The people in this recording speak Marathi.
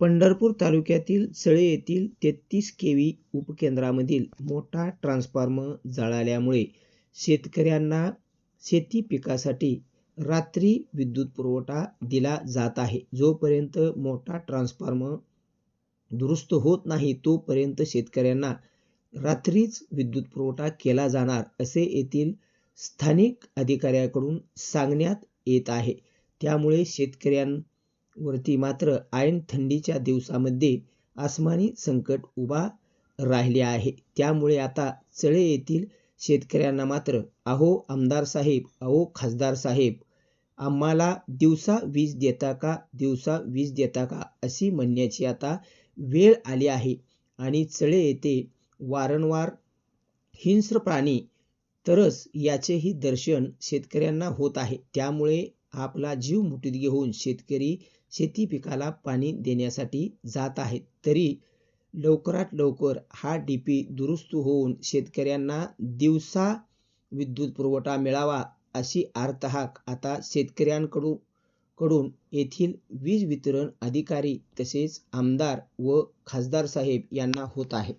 पंढरपूर तालुक्यातील सळे येथील तेहतीस केव्ही उपकेंद्रामधील मोठा ट्रान्सफॉर्मर जळाल्यामुळे शेतकऱ्यांना शेती पिकासाठी रात्री विद्युत पुरवठा दिला जात आहे. जोपर्यंत मोठा ट्रान्सफॉर्मर दुरुस्त होत नाही तोपर्यंत शेतकऱ्यांना रात्रीच विद्युत पुरवठा केला जाणार असे येथील स्थानिक अधिकाऱ्याकडून सांगण्यात येत आहे. त्यामुळे वरती मात्र ऐन थंडीच्या दिवसामध्ये आसमानी संकट उभा राहिले आहे. त्यामुळे आता चळे येथील शेतकऱ्यांना मात्र अहो आमदार साहेब, अहो खासदार साहेब आम्हाला दिवसा वीज देता का, दिवसा वीज देता का अशी म्हणण्याची आता वेळ आली आहे. आणि चळे येथे वारंवार हिंस्र प्राणी तरस याचेही दर्शन शेतकऱ्यांना होत आहे. त्यामुळे आपला जीव मुठीत घेऊन शेतकरी शेती पिकाला पाणी देण्यासाठी जात आहेत. तरी लवकरात लवकर हा डी पी दुरुस्त होऊन शेतकऱ्यांना दिवसा विद्युत पुरवठा मिळावा अशी आर्तहाक आता शेतकऱ्यांकडून कडून येथील वीज वितरण अधिकारी तसेच आमदार व खासदार साहेब यांना होत आहे.